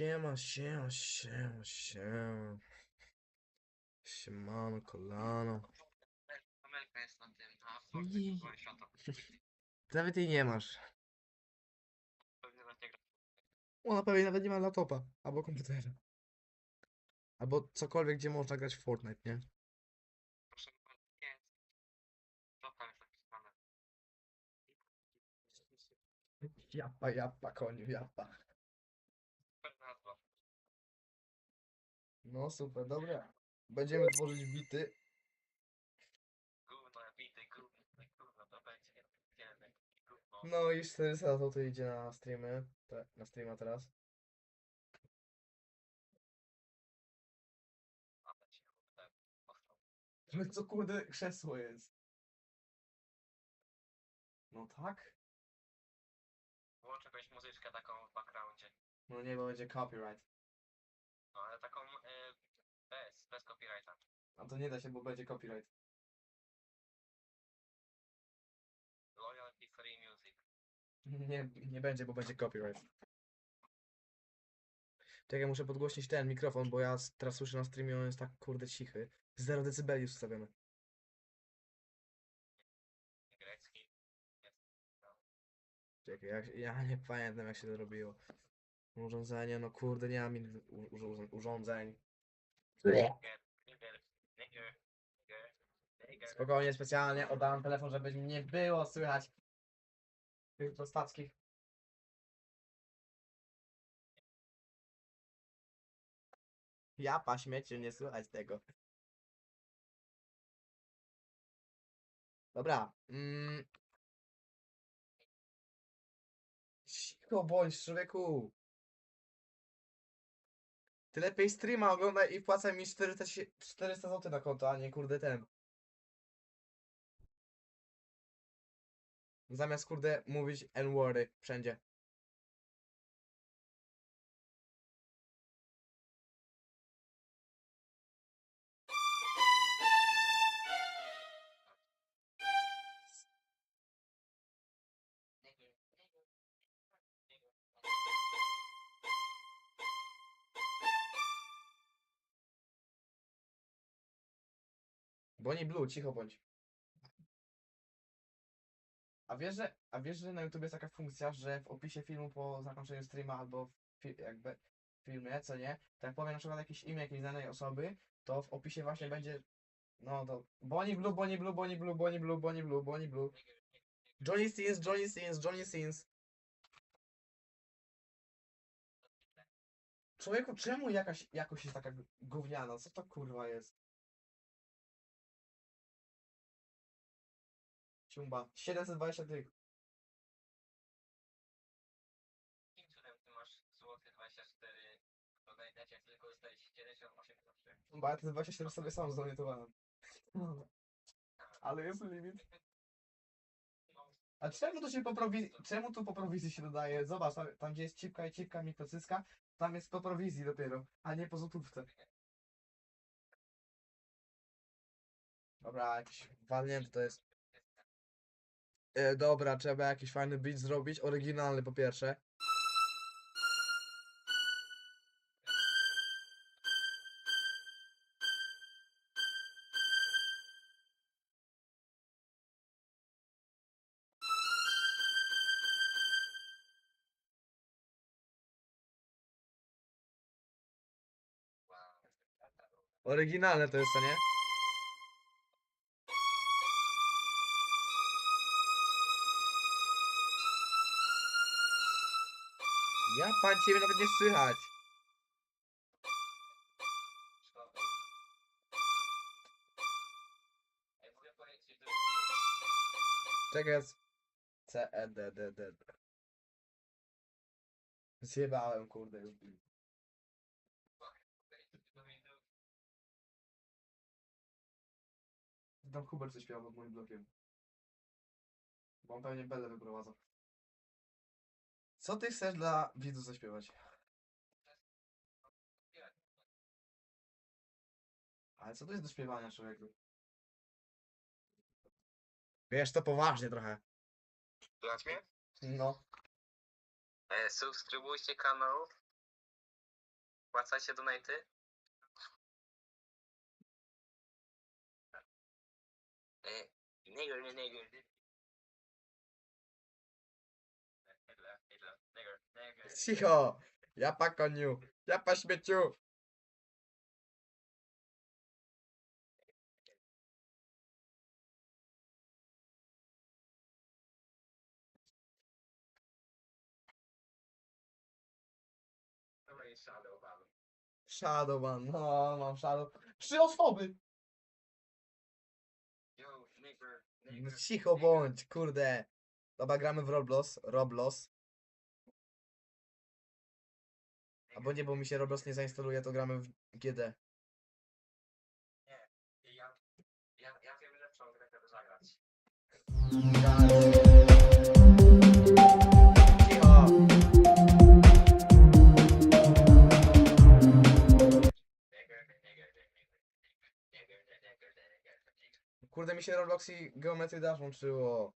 Siema, siema, siema, siema. Siemano, kolano. Amelka jest na tym, na Nie. Fortnite świata. Nawet jej nie masz. Pewnie nawet nie gra. Ona pewnie nawet nie ma laptopa albo komputera. Albo cokolwiek, gdzie można grać w Fortnite, nie? Proszę bardzo, nie. To tam jest napisane. Japa, japa, koniu, japa. Nazwa. No super, dobra. Będziemy tworzyć bity. Gówno, bity, gówno, gówno, to będzie. Wiemy, gówno. No i 400 zł idzie na streamy. Te, na streama teraz. Się tak. Ale co kurde krzesło jest? No tak? No nie, bo będzie copyright. No, ale taką y, bez, bez copyrighta. A to nie da się, bo będzie copyright. Loyalty Free Music. Nie, nie będzie, bo będzie copyright. Czekaj, muszę podgłośnić ten mikrofon, bo ja s- teraz słyszę na streamie, on jest tak kurde cichy. 0 decybeli ustawione. Grecki. Czekaj, jak, ja nie pamiętam jak się to robiło. Urządzenie, no kurde, nie mam innych u- urządzeń-. Spokojnie, specjalnie oddałem telefon, żeby nie było słychać tych prostackich. Japa śmieciu, nie słychać tego. Dobra. Mm. Cicho bądź, człowieku. Ty lepiej streama oglądaj i wpłacaj mi 400, si- 400 zł na konto, a nie kurde ten. Zamiast kurde mówić n-wordy wszędzie. Bonnie Blue, cicho bądź. A wiesz, że, a wiesz, że na YouTube jest taka funkcja, że w opisie filmu po zakończeniu streama albo w fi jakby filmie, co nie, to jak powiem na przykład jakieś imię jakiejś znanej osoby, to w opisie właśnie będzie, no to Bonnie Blue, Bonnie Blue, Bonnie Blue, Bonnie Blue, Bonnie Blue, Bonnie Blue. Johnny Sins, Johnny Sins, Johnny Sins. Człowieku, czemu jakaś jakość jest taka gówniana? Co to kurwa jest? Ciumba. 720 tych. Jakim cudem ty masz złoty 24 to dajcie jak tylko jesteś 78 zawsze. Bo ja te 24 sobie sam zorientowałem. Ale jest limit. A czemu to się po prowizji, czemu tu po prowizji się dodaje? Zobacz, tam, tam gdzie jest cipka i cipka mikrocyska, tam jest po prowizji dopiero, a nie po złotówce. Dobra, jakiś walnięty to jest. E, dobra, trzeba jakiś fajny beat zrobić, oryginalny po pierwsze. Oryginalne to jest, co nie? Pan ciebie nawet nie słychać. Czekaj, jest. C, E, D, D, D. D. Zjebałem, kurde, już. Tam Hubert coś śpiewał pod moim blokiem. Bo on pewnie Belę wyprowadza. Co ty chcesz dla widzów zaśpiewać? Ale co to jest do śpiewania, człowieku? Wiesz, to poważnie trochę. Słuchać mnie? No. E, subskrybujcie kanał. Wpłacacie donaty? E, nigger, nie nigger. Nigger, nigger, nigger, nigger. Cicho! Ja pa koniu! Ja pa śmieciu! Shadowban, no mam shadow. Trzy osoby! No cicho bądź, kurde. Dobra, gramy w Roblox, Roblox. Albo nie, bo mi się Roblox nie zainstaluje, to gramy w GD. Ja, ja, wiem lepszą grę, żeby zagrać. Cicho! Kurde, mi się Roblox i Geometry Dash łączyło.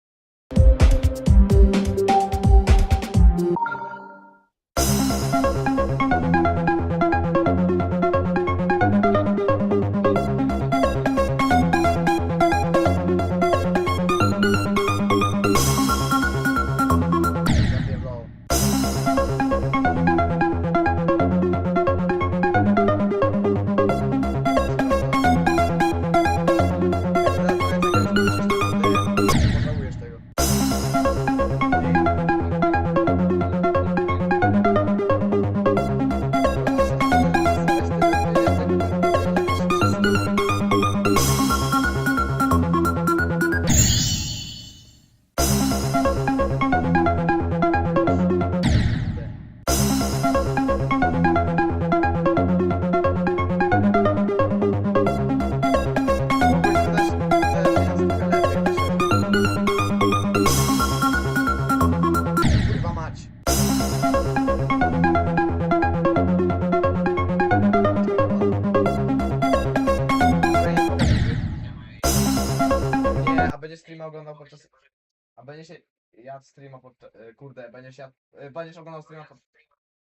Jadł streama podczas... Kurde, będziesz jadł... e, Będziesz oglądał streama pod...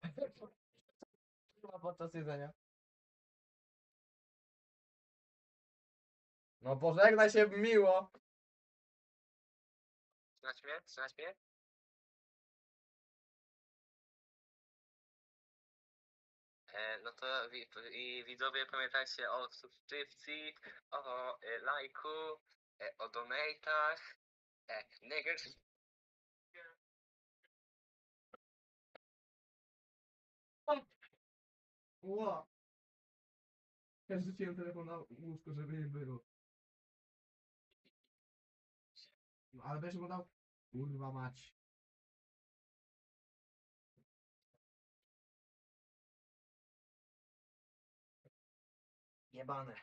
Podczas jedzenia. No pożegnaj się miło. Słychać mnie? Słychać mnie? E, no to i widzowie pamiętajcie o subskrypcji, o e, lajku, e, o donatach, e. Ła. Ja rzuciłem telefon na łóżko, żeby nie było. No, ale będziesz oglądał? Kurwa mać. Jebane.